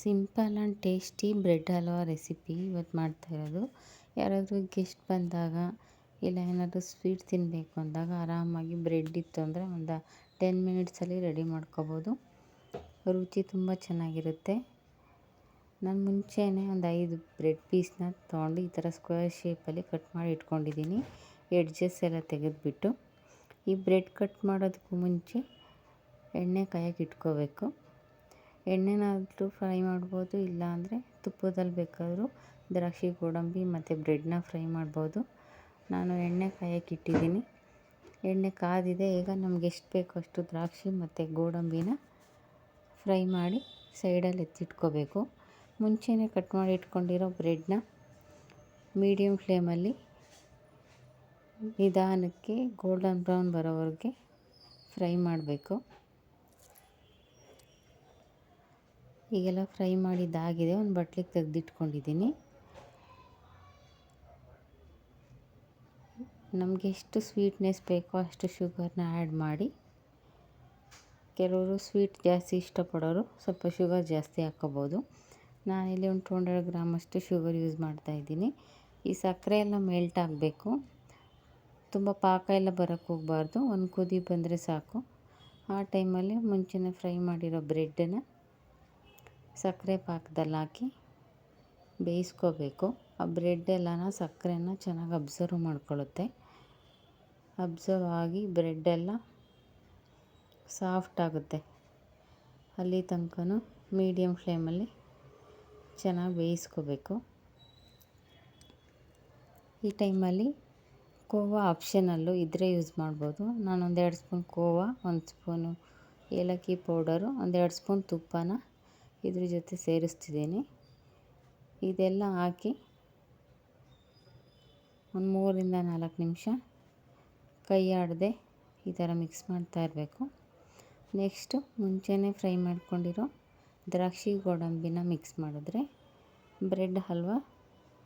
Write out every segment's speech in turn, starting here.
Simple and tasty bread halwa recipe ಇವತ್ತು ಮಾಡ್ತಾ ಇರೋದು. ಯಾರಾದರೂ ಗೆಸ್ಟ್ ಬಂದಾಗ ಇಲ್ಲ ಏನಾದರೂ ಸ್ವೀಟ್ ತಿನ್ನಬೇಕು ಅಂದಾಗ ಆರಾಮಾಗಿ ಬ್ರೆಡ್ ಇತ್ತು ಅಂದರೆ ಒಂದು ಟೆನ್ ಮಿನಿಟ್ಸಲ್ಲಿ ರೆಡಿ ಮಾಡ್ಕೋಬೋದು. ರುಚಿ ತುಂಬ ಚೆನ್ನಾಗಿರುತ್ತೆ. ನಾನು ಮುಂಚೆನೇ ಒಂದು ಐದು ಬ್ರೆಡ್ ಪೀಸ್ನ ತೊಗೊಂಡು ಈ ಥರ ಸ್ಕ್ವೇರ್ ಶೇಪಲ್ಲಿ ಕಟ್ ಮಾಡಿ ಇಟ್ಕೊಂಡಿದ್ದೀನಿ. ಎಡ್ಜಸ್ ಎಲ್ಲ ತೆಗೆದುಬಿಟ್ಟು ಈ ಬ್ರೆಡ್ ಕಟ್ ಮಾಡೋದಕ್ಕೂ ಮುಂಚೆ ಎಣ್ಣೆ ಕಾಯಕ್ಕೆ ಇಟ್ಕೋಬೇಕು. ಎಣ್ಣೆನಾದರೂ ಫ್ರೈ ಮಾಡ್ಬೋದು, ಇಲ್ಲಾಂದರೆ ತುಪ್ಪದಲ್ಲಿ ಬೇಕಾದರೂ ದ್ರಾಕ್ಷಿ, ಗೋಡಂಬಿ ಮತ್ತು ಬ್ರೆಡ್ನ ಫ್ರೈ ಮಾಡ್ಬೋದು. ನಾನು ಎಣ್ಣೆ ಕಾಯಕ್ಕೆ ಇಟ್ಟಿದ್ದೀನಿ. ಎಣ್ಣೆ ಕಾದಿದೆ, ಈಗ ನಮ್ಗೆ ಎಷ್ಟು ಬೇಕೋ ಅಷ್ಟು ದ್ರಾಕ್ಷಿ ಮತ್ತು ಗೋಡಂಬಿನ ಫ್ರೈ ಮಾಡಿ ಸೈಡಲ್ಲಿ ಎತ್ತಿಟ್ಕೋಬೇಕು. ಮುಂಚೆನೇ ಕಟ್ ಮಾಡಿ ಇಟ್ಕೊಂಡಿರೋ ಬ್ರೆಡ್ನ ಮೀಡಿಯಮ್ ಫ್ಲೇಮಲ್ಲಿ ನಿಧಾನಕ್ಕೆ ಗೋಲ್ಡನ್ ಬ್ರೌನ್ ಬರೋವರೆಗೆ ಫ್ರೈ ಮಾಡಬೇಕು. ಈಗೆಲ್ಲ ಫ್ರೈ ಮಾಡಿದ್ದಾಗಿದೆ. ಒಂದು ಬಟ್ಲಿಗೆ ತೆಗೆದಿಟ್ಕೊಂಡಿದ್ದೀನಿ. ನಮಗೆ ಎಷ್ಟು ಸ್ವೀಟ್ನೆಸ್ ಬೇಕೋ ಅಷ್ಟು ಶುಗರ್ನ ಆ್ಯಡ್ ಮಾಡಿ. ಕೆಲವರು ಸ್ವೀಟ್ ಜಾಸ್ತಿ ಇಷ್ಟಪಡೋರು ಸ್ವಲ್ಪ ಶುಗರ್ ಜಾಸ್ತಿ ಹಾಕ್ಕೋಬೋದು. ನಾನಿಲ್ಲಿ ಒಂದು ಟು ಹಂಡ್ರೆಡ್ ಗ್ರಾಮಷ್ಟು ಶುಗರ್ ಯೂಸ್ ಮಾಡ್ತಾಯಿದ್ದೀನಿ ಈ ಸಕ್ಕರೆ ಎಲ್ಲ ಮೆಲ್ಟ್ ಆಗಬೇಕು. ತುಂಬ ಪಾಕ ಎಲ್ಲ ಬರೋಕ್ಕೆ ಹೋಗಬಾರ್ದು. ಒಂದು ಕುದಿ ಬಂದರೆ ಸಾಕು. ಆ ಟೈಮಲ್ಲಿ ಮುಂಚೆನೇ ಫ್ರೈ ಮಾಡಿರೋ ಬ್ರೆಡ್ಡನ್ನು ಸಕ್ಕರೆ ಪಾಕದಲ್ಲಿ ಹಾಕಿ ಬೇಯಿಸ್ಕೋಬೇಕು. ಆ ಬ್ರೆಡ್ ಎಲ್ಲನ ಸಕ್ಕರೆನ ಚೆನ್ನಾಗಿ ಅಬ್ಸರ್ವ್ ಮಾಡ್ಕೊಳ್ಳುತ್ತೆ ಅಬ್ಸರ್ವ್ ಆಗಿ ಬ್ರೆಡ್ ಎಲ್ಲ ಸಾಫ್ಟ್ ಆಗುತ್ತೆ. ಅಲ್ಲಿ ತನಕನೂ ಮೀಡಿಯಮ್ ಫ್ಲೇಮಲ್ಲಿ ಚೆನ್ನಾಗಿ ಬೇಯಿಸ್ಕೋಬೇಕು. ಈ ಟೈಮಲ್ಲಿ ಕೋವಾ ಆಪ್ಷನಲ್ಲು ಇದ್ರೆ ಯೂಸ್ ಮಾಡ್ಬೋದು. ನಾನು ಒಂದೆರಡು ಸ್ಪೂನ್ ಕೋವಾ, ಒಂದು ಸ್ಪೂನು ಏಲಕ್ಕಿ ಪೌಡರು ಒಂದೆರಡು ಸ್ಪೂನ್ ತುಪ್ಪನ ಇದ್ರ ಜೊತೆ ಸೇರಿಸ್ತಿದ್ದೀನಿ. ಇದೆಲ್ಲ ಹಾಕಿ ಒಂದು ಮೂರರಿಂದ ನಾಲ್ಕು ನಿಮಿಷ ಕೈ ಆಡದೆ ಈ ಥರ ಮಿಕ್ಸ್ ಮಾಡ್ತಾ ಇರಬೇಕು. ನೆಕ್ಸ್ಟು ಮುಂಚೆನೇ ಫ್ರೈ ಮಾಡ್ಕೊಂಡಿರೋ ದ್ರಾಕ್ಷಿ ಗೋಡಂಬಿನ ಮಿಕ್ಸ್ ಮಾಡಿದ್ರೆ ಬ್ರೆಡ್ ಹಲ್ವಾ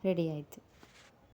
ರೆಡಿ ಆಯಿತು.